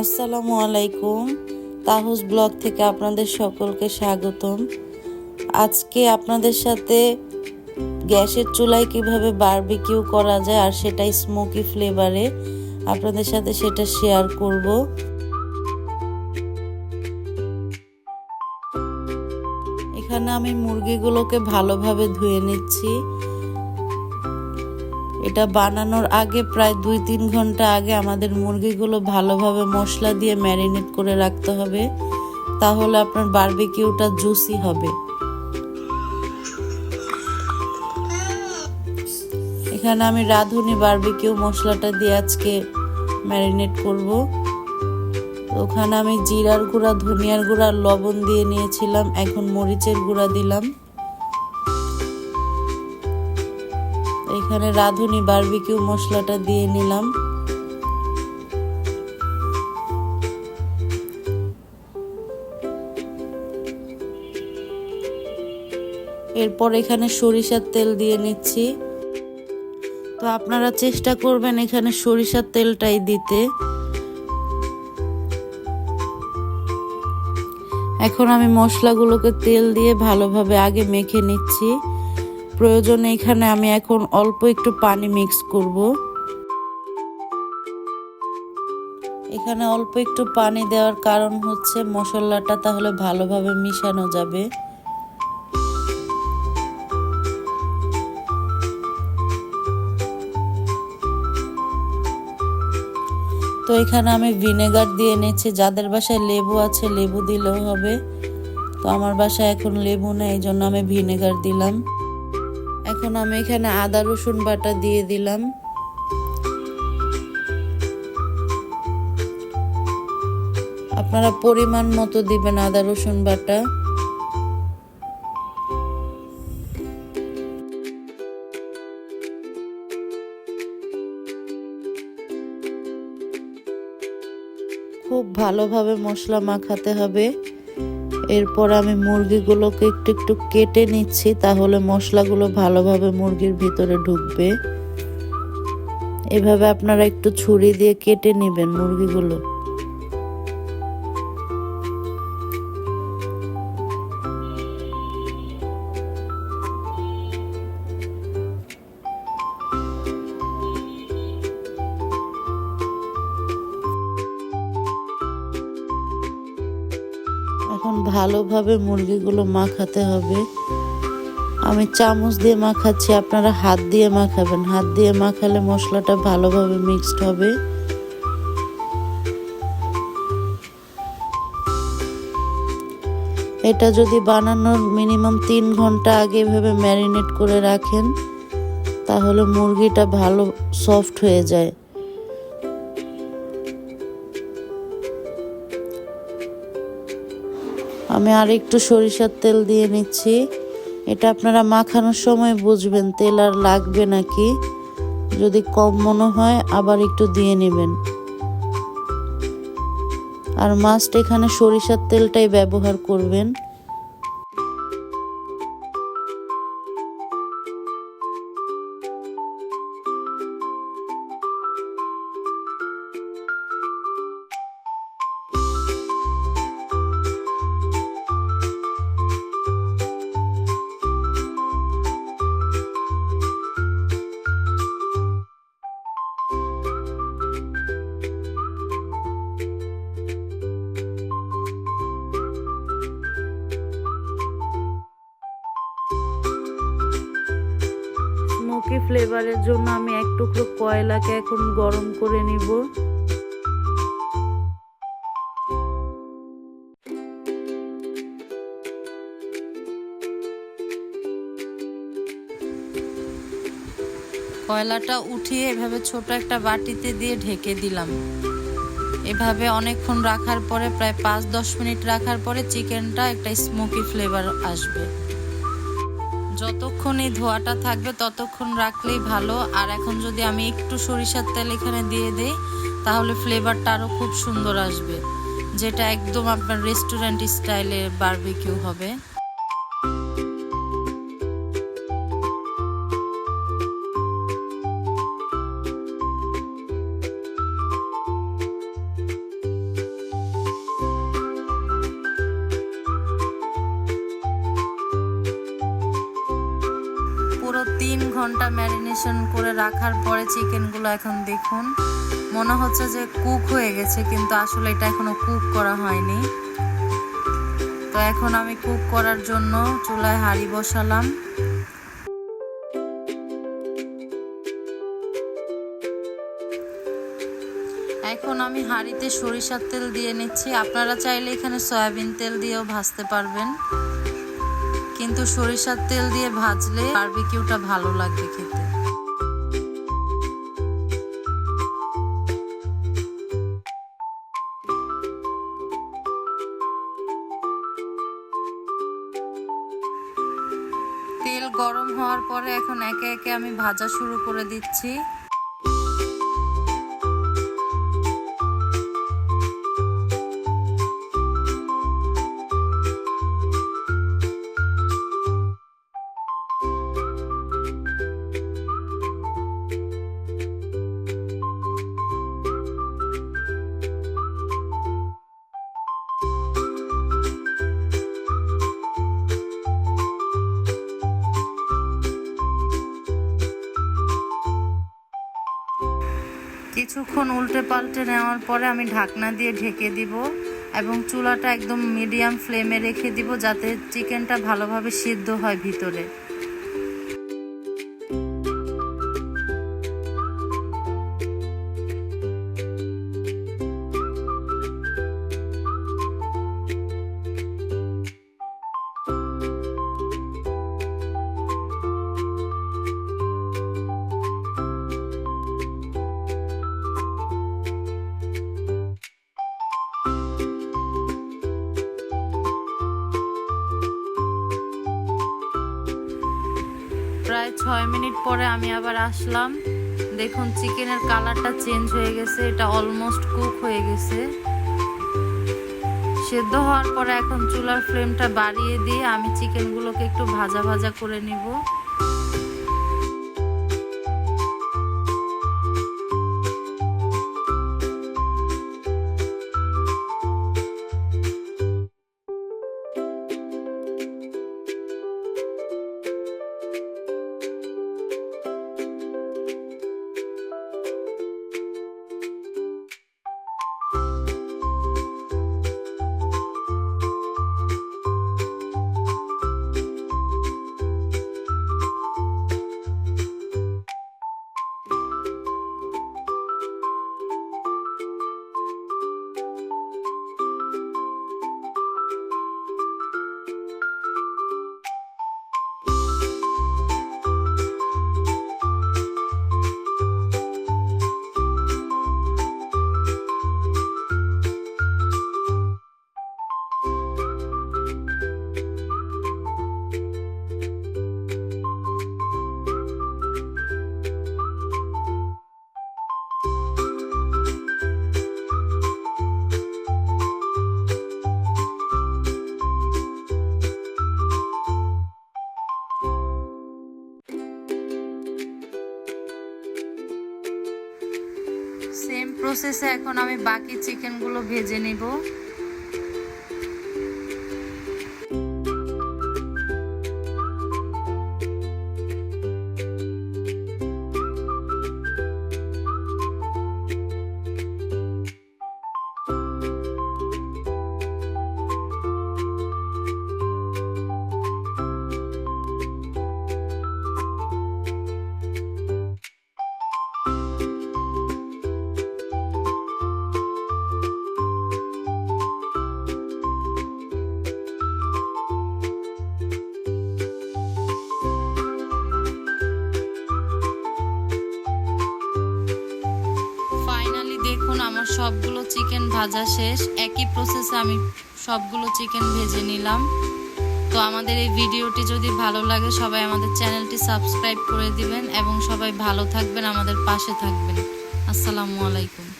আসসালামু আলাইকুম তাহুস ব্লগ থেকে আপনাদের সকলকে স্বাগতম। আজকে আপনাদের সাথে গ্যাসের চুলায় কীভাবে বারবিকিউ করা যায় আর সেটাই স্মোকি ফ্লেভারে আপনাদের সাথে সেটা শেয়ার করব। এখানে আমি মুরগিগুলোকে ভালোভাবে ধুয়ে নিচ্ছি। এটা বানানোর আগে প্রায় দুই তিন ঘণ্টা আগে আমাদের মুরগিগুলো ভালোভাবে মশলা দিয়ে ম্যারিনেট করে রাখতে হবে, তাহলে আপনার বারবিকিউটা জুসি হবে। এখানে আমি রাঁধুনি বারবিকিউ মশলাটা দিয়ে আজকে ম্যারিনেট করব। ওখানে আমি জিরার গুঁড়া, ধনিয়ার গুঁড়া, লবণ দিয়ে নিয়েছিলাম, এখন মরিচের গুঁড়া দিলাম। এখানে রাঁধুনি বার্বিকিউ মশলাটা দিয়ে নিলাম। এরপর এখানে সরিষার তেল দিয়ে নিচ্ছি। তো আপনারা চেষ্টা করবেন এখানে সরিষার তেলটাই দিতে। এখন আমি মশলাগুলোকে তেল দিয়ে ভালোভাবে আগে মেখে নিচ্ছি। প্রয়োজনে এখানে আমি এখন অল্প একটু পানি মিক্স করব। এখানে অল্প একটু পানি দেওয়ার কারণ হচ্ছে মশলাটা তাহলে ভালোভাবে মিশানো যাবে। তো এখানে আমি ভিনেগার দিয়ে নিয়েছি যাদের বাসায় লেবু আছে লেবু দিলেও হবে। তো আমার বাসায় এখন লেবু নেই, এই জন্য আমি ভিনেগার দিলাম। এখন আমি এখানে আদা, রসুন বাটা দিয়ে দিলাম। আপনারা পরিমাণ মতো দিবেন আদা, রসুন বাটা। খুব ভালোভাবে মশলা মাখাতে হবে। এরপর আমি মুরগিগুলোকে একটু একটু কেটে নিচ্ছি, তাহলে মশলাগুলো ভালোভাবে মুরগির ভিতরে ঢুকবে। এভাবে আপনারা একটু ছুরি দিয়ে কেটে নেবেন মুরগিগুলো। এখন ভালোভাবে মুরগিগুলো মাখাতে হবে। আমি চামচ দিয়ে মাখাচ্ছি, আপনারা হাত দিয়ে মাখাবেন। হাত দিয়ে মাখালে মশলাটা ভালোভাবে মিক্সড হবে। এটা যদি বানানোর মিনিমাম তিন ঘণ্টা আগে এভাবে ম্যারিনেট করে রাখেন, তাহলে মুরগিটা ভালো সফট হয়ে যায়। আমি আর একটু সরিষার তেল দিয়ে নিচ্ছি। এটা আপনারা মাখানোর সময় বুঝবেন, তেল আর লাগবে নাকি। যদি কম মনে হয়, আবার একটু দিয়ে নেবেন। আর মাস্ট এখানে সরিষার তেলটাই ব্যবহার করবেন। ফ্লেভারের জন্য আমি এক টুকরো কয়লাকে এখন গরম করে নিব। কয়লাটা উঠিয়ে এভাবে ছোট একটা বাটিতে দিয়ে ঢেকে দিলাম। এভাবে অনেকক্ষণ রাখার পরে, প্রায় পাঁচ দশ মিনিট রাখার পরে, চিকেনটা একটা স্মোকি ফ্লেভার আসবে। যতক্ষণ এই ধোয়াটা থাকবে ততক্ষণ রাখলেই ভালো। আর এখন যদি আমি একটু সরিষার তেল এখানে দিয়ে দিই, তাহলে ফ্লেভারটা আরও খুব সুন্দর আসবে, যেটা একদম আপনার রেস্টুরেন্ট স্টাইলের বারবিকিউ হবে। ঘণ্টা ম্যারিনেশন করে রাখার পরে চিকেনগুলো এখন দেখুন। মনে হচ্ছে যে কুক হয়ে গেছে, কিন্তু আসলে এটা এখনও কুক করা হয়নি। তো এখন আমি কুক করার জন্য চুলায় হাঁড়ি বসালাম। এখন আমি হাঁড়িতে সরিষার তেল দিয়ে নিচ্ছি। আপনারা চাইলে এখানে সয়াবিন তেল দিয়েও ভাজতে পারবেন। কিন্তু সরিষার তেল দিয়ে ভাজলে বারবিকিউটা ভালো লাগবে খেতে। তেল গরম হওয়ার পরে এখন একে একে আমি ভাজা শুরু করে দিচ্ছি। কিছুক্ষণ উল্টে পাল্টে নেওয়ার পরে আমি ঢাকনা দিয়ে ঢেকে দিব এবং চুলাটা একদম মিডিয়াম ফ্লেমে রেখে দিব যাতে চিকেনটা ভালোভাবে সিদ্ধ হয় ভিতরে। প্রায় ছয় মিনিট পরে আমি আবার আসলাম। দেখুন, চিকেনের কালারটা চেঞ্জ হয়ে গেছে। এটা অলমোস্ট কুক হয়ে গেছে। সেদ্ধ হওয়ার পরে এখন চুলার ফ্লেমটা বাড়িয়ে দিয়ে আমি চিকেনগুলোকে একটু ভাজা ভাজা করে নিব। প্রসেসে এখন আমি বাকি চিকেনগুলো ভেজে নিব। আমার সবগুলো চিকেন ভাজা শেষ। একই প্রসেসে আমি সবগুলো চিকেন ভেজে নিলাম। তো আমাদের এই ভিডিওটি যদি ভালো লাগে, সবাই আমাদের চ্যানেলটি সাবস্ক্রাইব করে দিবেন এবং সবাই ভালো থাকবেন, আমাদের পাশে থাকবেন। আসসালামু আলাইকুম।